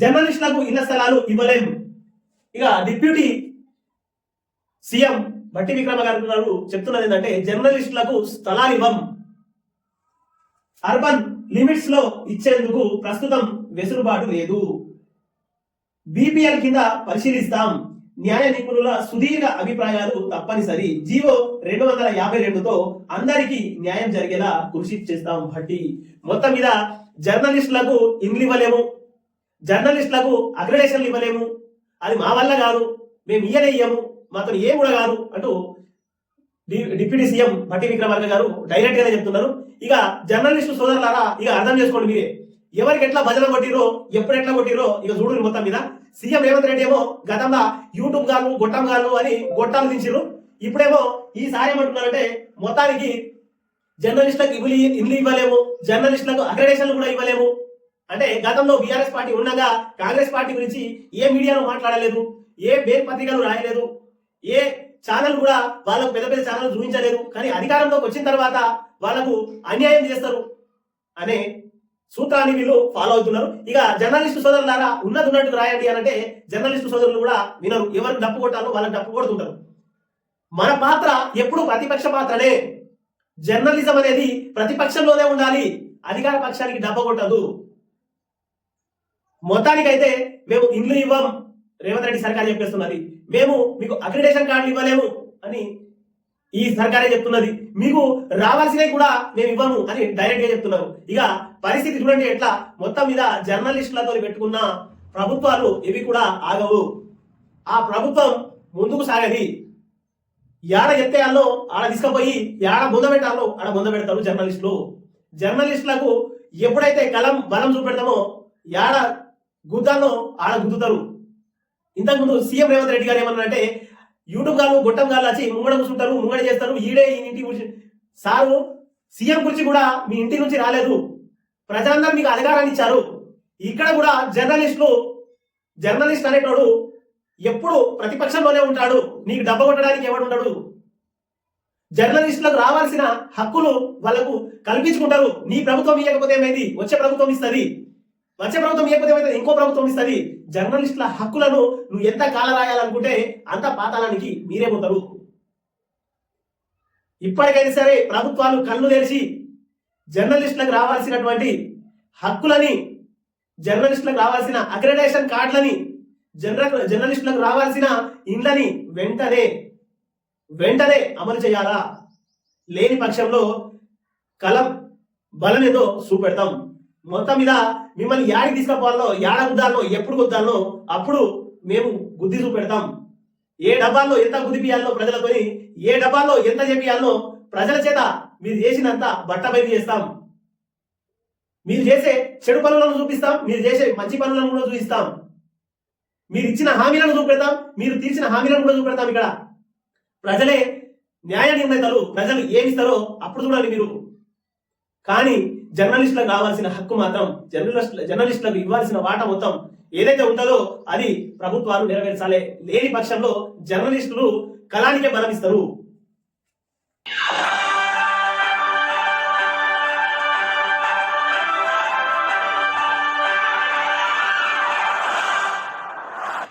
జర్నలిస్టులకు ఇళ్ళ స్థలాలు ఇవ్వలేము ఇక డిప్యూటీ సీఎం భట్టి విక్రమ గారు చెప్తున్నది ఏంటంటే జర్నలిస్టులకు స్థలాలు ఇవ్వం. అర్బన్ లిమిట్స్లో ఇచ్చేందుకు ప్రస్తుతం వెసులుబాటు లేదు. బీపీఎల్ కింద పరిశీలిస్తాం. న్యాయ నిపుణుల సుదీర్ఘ అభిప్రాయాలు తప్పనిసరి. జీవో రెండు వందల యాభై రెండుతో అందరికీ న్యాయం జరిగేలా కృషి చేస్తాం భట్టి. మొత్తం మీద జర్నలిస్టులకు ఇండ్లు జర్నలిస్టులకు అగ్రడేషన్లు ఇవ్వలేము. అది మా వల్ల కాదు. మేము ఇయ్యనే ఇయ్యము. మాతో ఏం కూడా కాదు అంటూ డి- డిప్యూటీ సీఎం భట్టి విక్రమార్క గారు డైరెక్ట్ గానే చెప్తున్నారు. ఇక జర్నలిస్టు సోదరులారా ఇక అర్థం చేసుకోండి మీరే. ఎవరికి ఎట్లా భజన కొట్టిరో ఎప్పుడు ఎట్లా కొట్టిరో ఇక చూడు మొత్తం మీద. సీఎం రేవంత్ రెడ్డి ఏమో గతంలో యూట్యూబ్ గాను గొట్టం గాను అని గొట్టాలు దించిరు ఇప్పుడేమో ఈసారి ఏమంటున్నారంటే మొత్తానికి జర్నలిస్టులకు ఇవ్వలే ఇల్లు ఇవ్వలేము. జర్నలిస్టులకు అగ్రడేషన్లు కూడా ఇవ్వలేము. అంటే గతంలో బీఆర్ఎస్ పార్టీ ఉండగా కాంగ్రెస్ పార్టీ గురించి ఏ మీడియాలో మాట్లాడలేదు ఏ బేల్ పత్రికలు రాయలేదు ఏ ఛానల్ కూడా వాళ్ళకు పెద్ద పెద్ద ఛానల్ చూపించలేదు. కానీ అధికారంలోకి వచ్చిన తర్వాత వాళ్ళకు అన్యాయం చేస్తారు అనే సూత్రాన్ని వీళ్ళు ఫాలో అవుతున్నారు. ఇక జర్నలిస్టు సోదరులారా ఉన్నది ఉన్నట్టు రాయండి అని అంటే జర్నలిస్టు సోదరులు కూడా వినరు. ఎవరు డప్పు కొట్టాలో వాళ్ళకి డప్పు కొడుతుంటారు. మన పాత్ర ఎప్పుడు ప్రతిపక్ష పాత్రనే. జర్నలిజం అనేది ప్రతిపక్షంలోనే ఉండాలి. అధికార పక్షానికి డబ్బ కొట్టదు. మొత్తానికైతే మేము ఇండ్లు ఇవ్వం. రేవంత్ రెడ్డి సర్కార్ చెప్పేస్తున్నది. మేము మీకు అక్రిడేషన్ కార్డులు ఇవ్వలేము అని ఈ సర్కారే చెప్తున్నది. మీకు రావాల్సినవి కూడా మేము ఇవ్వము అని డైరెక్ట్గా చెప్తున్నారు. ఇక పరిస్థితి చూడండి ఎట్లా. మొత్తం మీద జర్నలిస్టులతో పెట్టుకున్న ప్రభుత్వాలు ఇవి కూడా ఆగవు. ఆ ప్రభుత్వం ముందుకు సాగది. యాడ ఎత్తేయాలో ఆడ తీసుకుపోయి యాడ బొంద పెట్టాలో ఆడ బొంద పెడతారు జర్నలిస్టులు. జర్నలిస్టులకు ఎప్పుడైతే కలం బలం చూపెడతామో యాడ గుద్దాలో ఆడ గుద్దుతారు. ఇంతకుముందు సీఎం రేవంత్ రెడ్డి గారు ఏమన్నారంటే యూట్యూబ్ గారు గొట్టం గారు వచ్చి ముంగడ కూర్చుంటారు ముంగడ చేస్తారు ఈడే ఈ ఇంటి గురించి. సారు సీఎం గురించి కూడా మీ ఇంటి నుంచి రాలేదు. ప్రజలందరూ మీకు అధికారాన్ని ఇచ్చారు. ఇక్కడ కూడా జర్నలిస్టులు జర్నలిస్ట్ అనేటోడు ఎప్పుడు ప్రతిపక్షంలోనే ఉంటాడు. నీకు డబ్బ కొట్టడానికి ఎవడు ఉండడు. జర్నలిస్టులకు రావాల్సిన హక్కులు వాళ్ళకు కల్పించుకుంటారు. నీ ప్రభుత్వం ఇవ్వకపోతే ఏమైంది? వచ్చే ప్రభుత్వం ఇస్తుంది. వచ్చే ప్రభుత్వం ఇవ్వకపోతే ఏమైంది ఇంకో ప్రభుత్వం ఇస్తుంది. జర్నలిస్టుల హక్కులను నువ్వు ఎంత కాల రాయాలనుకుంటే అంత పాతాళానికి మీరే పోతారు. ఇప్పటికైనా సరే ప్రభుత్వాలు కళ్ళు తెరిచి జర్నలిస్టులకు రావాల్సినటువంటి హక్కులని జర్నలిస్టులకు రావాల్సిన అక్రెడేషన్ కార్డులని జర్న జర్నలిస్టులకు రావాల్సిన ఇండ్లని వెంటనే వెంటనే అమలు చేయాలా? లేని పక్షంలో కలం బలనేదో చూపెడతాం. మొత్తం మీద మిమ్మల్ని యాడికి తీసుకుపోవాలో యాడ గుద్దాలో ఎప్పుడు గుద్దాలో అప్పుడు మేము గుద్ది చూపెడతాం. ఏ డబ్బాల్లో ఎంత గుదిపియాలో ప్రజలతోని ఏ డబ్బాల్లో ఎంత చెప్పియాలో ప్రజల చేత మీరు చేసినంత బట్ట చేస్తాం. మీరు చేసే చెడు పనులను చూపిస్తాం మీరు చేసే మంచి పనులను కూడా చూపిస్తాం. మీరు ఇచ్చిన హామీలను చూపెడతాం మీరు తీర్చిన హామీలను కూడా చూపెడతాం ఇక్కడ. ప్రజలే న్యాయ నిర్ణేతలు ప్రజలు ఏమిస్తారో అప్పుడు చూడాలి మీరు. కానీ జర్నలిస్టులకు కావాల్సిన హక్కు మాత్రం జర్నలిస్ట్ జర్నలిస్టులకు ఇవ్వాల్సిన వాటా మొత్తం ఏదైతే ఉంటుందో అది ప్రభుత్వాలు నెరవేర్చాలి. లేని పక్షంలో జర్నలిస్టులు కళానికే బలమిస్తారు